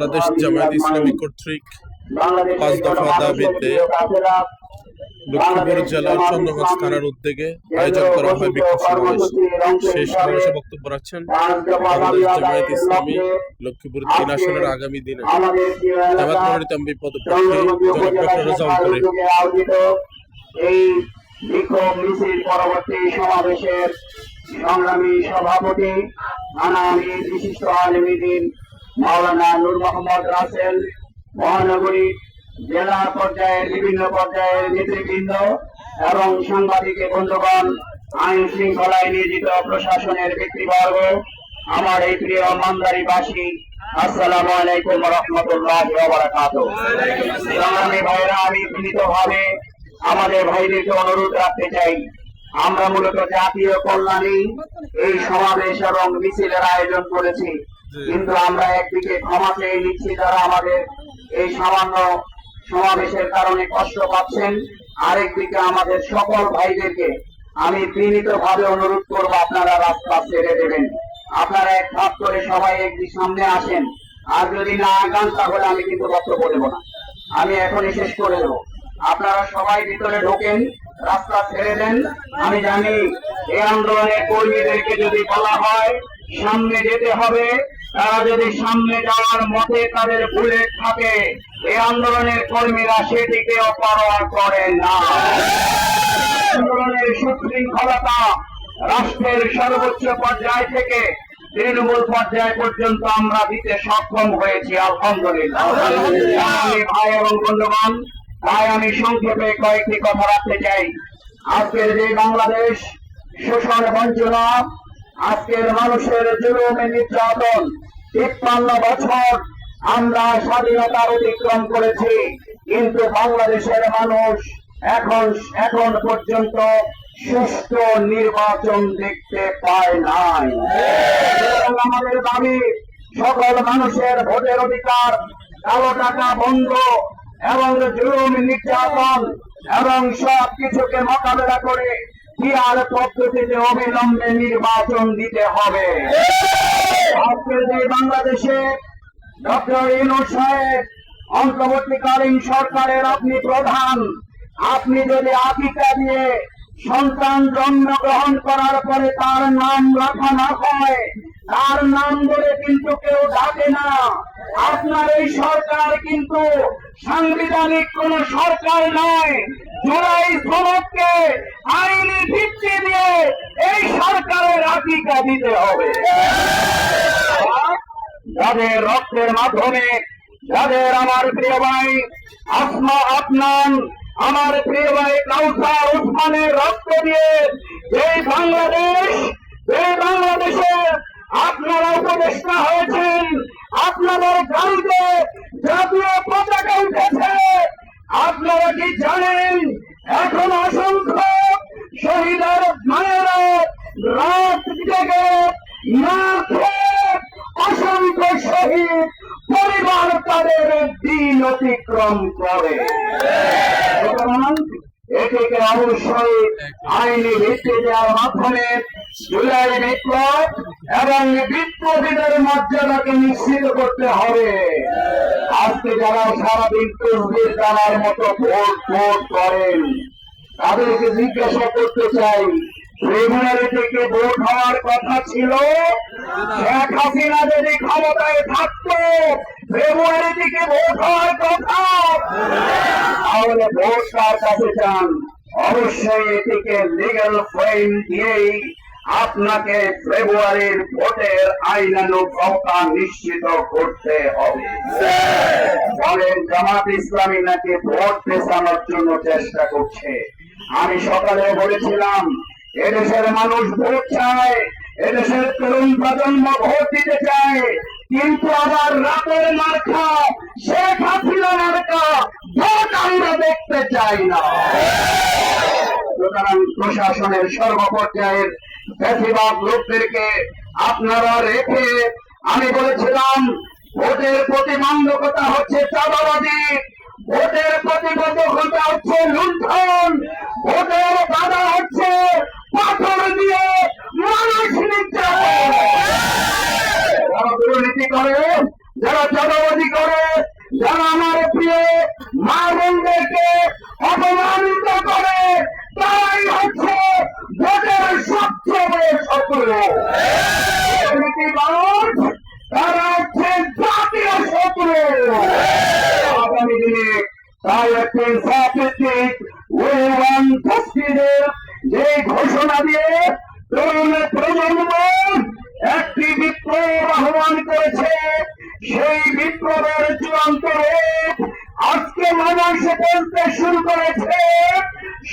বাংলাদেশ জামায়াত ইসলামী কর্তৃক পাঁচ দফা দাবিতে লক্ষ্মীপুর জেলার চন্দ্রগঞ্জ থানার উদ্যোগে আয়োজন করা হয় বিক্ষোভ সমাবেশ। সেই সমাবেশে বক্তব্য রাখছেন বাংলাদেশ জামায়াত ইসলামী লক্ষ্মীপুর তিন আসনের আগামী দিনে। জামাত মনোনীত এমপি পদপ্রার্থী ডক্টর রেজাউল সংগ্রামী সভাপতি বিশিষ্ট আলমীদিন মাওলানা নূর মোহাম্মদ রাসেল মহানগরী জেলা পর্যায়ের বিভিন্ন পর্যায়ের নেতৃবৃন্দ এবং সাংবাদিক বন্ধুগণ, আইন শৃঙ্খলায় নিয়োজিত প্রশাসনের ব্যক্তিবর্গ, আমার এই প্রিয় মান্দারিবাসী, আসসালামু আলাইকুম রহমতুল্লাহ সংগ্রামী ভাইরা আমি বিনীতভাবে আমাদের ভাইদেরকে অনুরোধ রাখতে চাই। আমরা মূলত জাতীয় কল্যাণী এই সমাবেশ এবং মিছিলের আয়োজন করেছি। কিন্তু আমরা একদিকে ক্ষমা চেয়ে নিচ্ছি, যারা আমাদের এই সামান্য সমাবেশের কারণে কষ্ট পাচ্ছেন, আরেকদিকে আমাদের সকল ভাইদেরকে আমি বিনীত ভাবে অনুরোধ করব, আপনারা রাস্তা ছেড়ে দেবেন। আপনারা এক ভাগ করে সবাই একদিন সামনে আসেন। আর যদি না আগান, তাহলে আমি কিন্তু বক্তব্য দেবো না। আমি এখনই শেষ করে দেবো। আপনারা সবাই ভিতরে ঢোকেন, রাস্তা ছেড়ে দেন। আমি জানি এই আন্দোলনের কর্মীদেরকে যদি বলা হয় সামনে যেতে হবে। তারা যদি সামনে যাওয়ার মতে তাদের বুলেট থাকে এই আন্দোলনের কর্মীরা সেটিকে অপরোয়া করেন না। আন্দোলনের সুশৃঙ্খলতা রাষ্ট্রের সর্বোচ্চ পর্যায় থেকে তৃণমূল পর্যায় পর্যন্ত আমরা দিতে সক্ষম হয়েছি, আলহামদুলিল্লাহ। ভাই এবং বন্ধুগণ তাই আমি সংক্ষেপে কয়েকটি কথা রাখতে চাই। আজকের যে বাংলাদেশ শোষণ বঞ্চনা আজকের মানুষের জুলুমে নির্যাতন। তিপ্পান্ন বছর আমরা স্বাধীনতার অতিক্রম করেছি, কিন্তু বাংলাদেশের মানুষ এখন এখন পর্যন্ত সুষ্ঠু নির্বাচন দেখতে পায় নাই। আমাদের দাবি, সকল মানুষের ভোটের অধিকার কালো টাকা বন্ধ এবং জুলুম, নির্যাতন এবং সব কিছুকে মোকাবেলা করে পিয়ার পদ্ধতিতে অবিলম্বে নির্বাচন দিতে হবে। বাংলাদেশে ডক্টর ইনুস সাহেব অন্তর্বর্তীকালীন সরকারের আপনি প্রধান, আপনি যদি আকিকা দিয়ে সন্তান জন্মগ্রহণ করার পরে তার নাম রাখা না হয়, তার নাম ধরে কিন্তু কেউ ডাকে না। আপনার এই সরকার কিন্তু সাংবিধানিক কোন সরকার নয় জুলাই সনদকে আইনি ভিত্তি দিয়ে এই সরকারের আকিকা দিতে হবে। যাদের রক্তের মাধ্যমে, যাদের আমার প্রিয় ভাই আসমা আপনান আমার প্রিয় ভাই কাউসার উসমানের রক্ত দিয়ে এই বাংলাদেশ এই বাংলাদেশে আপনারা উপদেষ্টা হয়েছেন, আপনাদের গাড়িতে জাতীয় পতাকা উঠেছে আপনারা কি জানেন এখন অসংখ্য শহীদের মায়েরা রাত জেগে না খেয়ে অসংখ্য শহীদ পরিবার তাদের দিন অতিক্রম করে সুতরাং এটিকে অবশ্যই আইনি ভিত্তি দেওয়ার মাধ্যমে জুলাই বিপ্লব এবং বিপ্লবীদের মর্যাদাকে নিশ্চিত করতে হবে। আজকে যারা সারাদিন তসবির জানার মতো ভোট ভোট করেন, তাদেরকে জিজ্ঞাসা করতে চাই থেকে ভোট হওয়ার কথা ছিল? শেখ হাসিনা যদি ক্ষমতায় থাকতো ফেব্রুয়ারি থেকে ভোট হওয়ার কথা? তাহলে ভোট কার কাছে চান? অবশ্যই এটিকে লিগাল ফ্রেম দিয়েই আপনাকে ফেব্রুয়ারির ভোটের আইনানুগতা নিশ্চিত করতে হবে। বলেন, জামাত ইসলামী নাকি ভোট পেছানোর জন্য চেষ্টা করছে? আমি সকালে বলেছিলাম, এদেশের মানুষ ভোট চায়, এদেশের তরুণ প্রজন্ম ভোট দিতে চায়, কিন্তু আবার রাতের মার্কা, শেখ হাসিনা মার্কা, ভোট আমরা দেখতে চাই না। সুতরাং প্রশাসনের সর্বপর্যায়ের বেশিরভাগ লোকদেরকে আপনারা রেখে আমি বলেছিলাম ভোটের প্রতিবন্ধকতা হচ্ছে চাঁদাবাদী ভোটের প্রতিবন্ধকতা হচ্ছে লুণ্ঠন ভোটের বাধা হচ্ছে পাথর দিয়ে মানুষ নির্যাতন যারা দুর্নীতি করে যারা চাঁদাবাজি যারা আমার প্রিয় মা বোনদেরকে অপমানিত করে তারাই হচ্ছে ভোটের সবচেয়ে বড় দুর্নীতিবাজ, তারা হচ্ছে জাতীয় শত্রু। আগামী দিনে তাই একটি সাপেক্ষিক ওয়ান তসবিরের যে ঘোষণা দিয়ে তরুণ প্রজন্ম একটি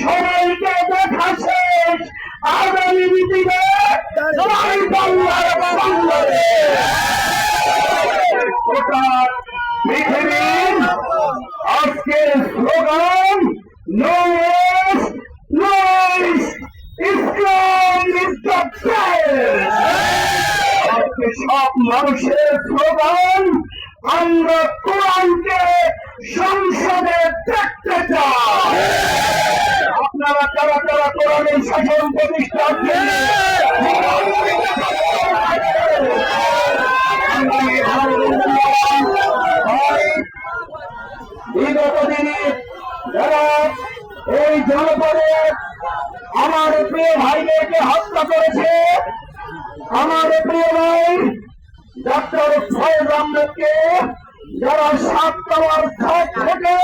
সবাইকে দেখা শেষ। আগামী দিনে জয় বাংলার বাংলাদেশ পৃথিবীর আজকের স্লোগান নোয়েস নোয়েস ইসলাম আজকে সব মানুষের স্লোগান আমরা কোরআনকে সংসদে দেখতে চাই আপনারা কারা কারা কোরআনের শাসন প্রতিষ্ঠার জন্য বিগত দিনে যারা এই জনপদে আমার প্রিয় ভাইদেরকে হত্যা করেছে। আমার প্রিয় ভাই ডক্টর ফয়েজ আহমেদকে যারা সাত থেকে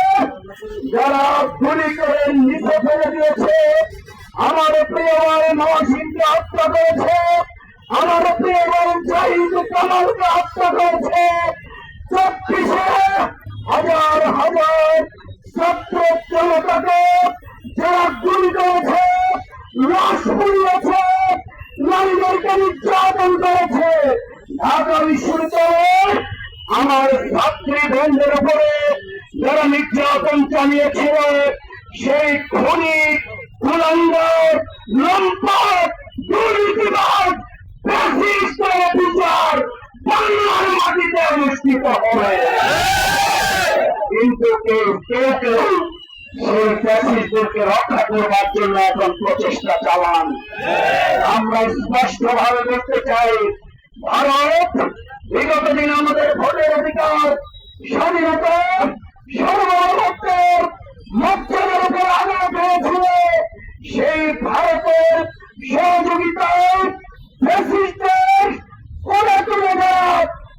যারা গুলি করে নিচে ফেলে দিয়েছে, আমার প্রিয় ভাই নওয়াজিনকে হত্যা করেছে, আমার প্রিয় জাহিদ কামালকে হত্যা করেছে। চব্বিশে হাজার হাজার ছাত্র জনতাকে যারা গুলি করেছে, লাশ পুড়িয়েছে, নারীদেরকে নির্যাতন করেছে। ঢাকা বিশ্ববিদ্যালয়ে আমার ছাত্রী বোনদের উপরে যারা নির্যাতন চালিয়েছিল, সেই খুনি কুলাঙ্গার, লম্পট দুর্নীতিবাদ বিচার বাংলার মাটিতে অনুষ্ঠিত হবে। কিন্তু কেউ কেউ কেউ সেই ফ্যাসিস্টদেরকে রক্ষা করবার জন্য এখন প্রচেষ্টা চালান। আমরা দেখতে চাই, ভারত বিগত দিন আমাদের ভোটের অধিকার, স্বাধীনতা সর্বভৌমত্বের মর্যাদার উপর আঘাত হয়েছিল সেই ভারতের সহযোগিতায় ফ্যাসিস্টদের করে তুলে দেওয়া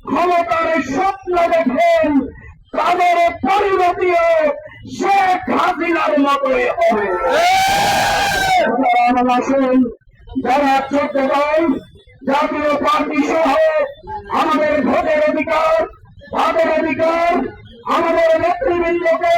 ক্ষমতার স্বপ্ন দেখেন তাদের পরিণতিও শেখ হাসিনার মতোই হবে সুতরাং আসুন যারা চোদ্দ দল জাতীয় পার্টি সহ আমাদের ভোটের অধিকার ভাতের অধিকার আমাদের নেতৃবৃন্দকে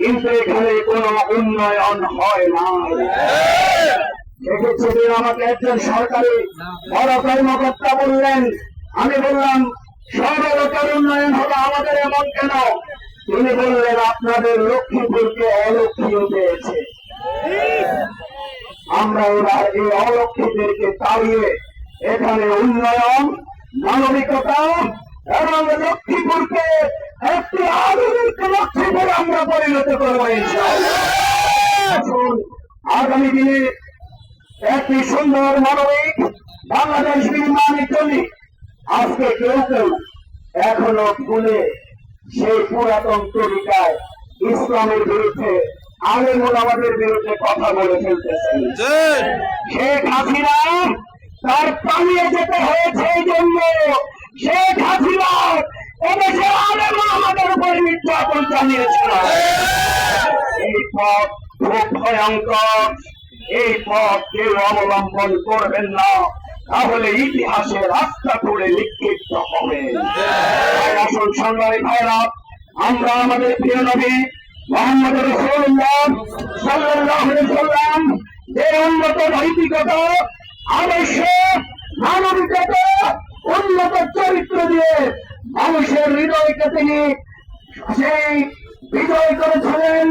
কিন্তু এখানে কোনো উন্নয়ন হয় না। সেদিন আমাকে একজন সরকারি বড় কর্মকর্তা বললেন, আমি বললাম সব এলাকার উন্নয়ন হলো আমাদের এমন কেন? তিনি বললেন, আপনাদের লক্ষ্মীপুরকে অলক্ষ্মী পেয়েছে। আমরা এবার এই অলক্ষীদেরকে তাড়িয়ে এখানে উন্নয়ন, মানবিকতা এবং লক্ষ্মীপুরকে একটি আধুনিক লক্ষ্মীপুর আমরা পরিণত করব আগামী দিনে একটি সুন্দর মানবিক বাংলাদেশ নির্মাণের জন্য আজকে কেউ কেউ এখনও ভুলে সেই পুরাতন তরিকায় ইসলামের বিরুদ্ধে আলেমুল আমাদের বিরুদ্ধে কথা বলে ফেলতেছেন। শেখ হাসিনা তার পালিয়ে যেতে হয়েছে এই জন্য। শেখ হাসিনা এই পথ কেউ অবলম্বন করবেন না। তাহলে ইতিহাসে রাস্তা করে নিক্ষিপ্ত হবে। আসুন সংগ্রামী ভাইরা, আমরা আমাদের প্রিয় নবী মোহাম্মদ আদর্শ, মানবিকতা, উন্নত চরিত্র দিয়ে মানুষের হৃদয়কে তিনি সেই বিজয় করেছিলেন।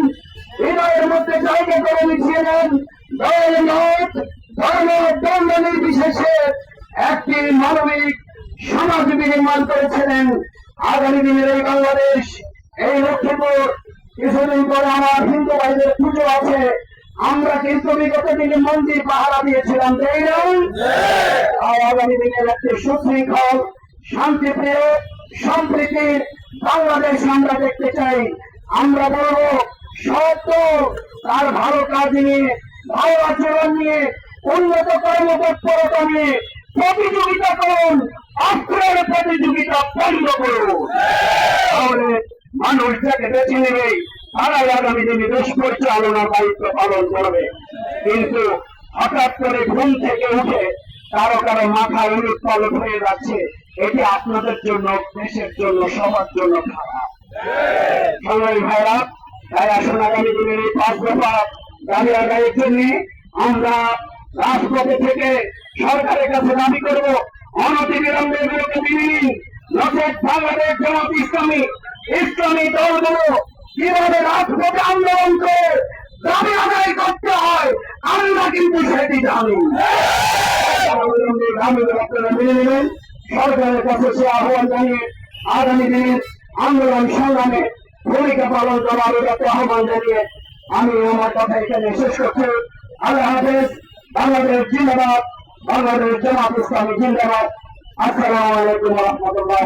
হৃদয়ের মধ্যে জায়গা করে নিয়েছিলেন দল মত ধর্ম দণ্ড নির্বিশেষে একটি মানবিক সমাজ বিনির্মাণ করেছিলেন। আগামী দিনের এই বাংলাদেশ এই লক্ষ্মীপুর কিছুদিন পরে আমার হিন্দু ভাইদের পুজো আছে। আমরা কিন্তু বিগত দিনে মন্দির পাহারা দিয়েছিলাম তাই না? আর আগামী দিনের একটি সুশৃঙ্খল শান্তিপ্রিয় সম্প্রীতির বাংলাদেশ আমরা দেখতে চাই। আমরা বলব, সত্য। তার ভালো কাজ নিয়ে, ভালো আচরণ নিয়ে, উন্নত কর্মতৎপরতা নিয়ে প্রতিযোগিতা করুন, অস্ত্রের প্রতিযোগিতা বন্ধ করুন। তাহলে মানুষ যাকে বেছে নেবে, তারাই আগামী দিনে দেশ পরিচালনার দায়িত্ব পালন করবে। কিন্তু হঠাৎ করে ঘুম থেকে উঠে কারও কারও মাথায় উলুট হয়ে যাচ্ছে। এটি আপনাদের জন্য, দেশের জন্য, সবার জন্য খারাপ। ভাইরা তাই আসুন আগামী দিনের এই পাঁচ দফা দাবি আদায়ের জন্য আমরা রাজপথে থেকে সরকারের কাছে দাবি করব, অনতি বিলম্বে এগুলোকে মেনে নিন নচেত বাংলাদেশ জামাত ইসলামী ইসলামী দলগুলো কীভাবে রাজপথে আন্দোলন করে দাবি আদায় করতে হয়, আমরা কিন্তু সেটি জানি। আপনারা মেনে নেবেন। সরকারের কাছে সে আহ্বান জানিয়ে আগামী দিনের আন্দোলন সংগ্রামে ভূমিকা পালন করার কাছে আহ্বান জানিয়ে আমি আমার কথা এখানে শেষ করছি। আল্লাহ হাফেজ, বাংলাদেশ জিন্দাবাদ, বাংলাদেশ জামাত ইসলামী জিন্দাবাদ। আসসালামু আলাইকুম রহমতুল্লাহ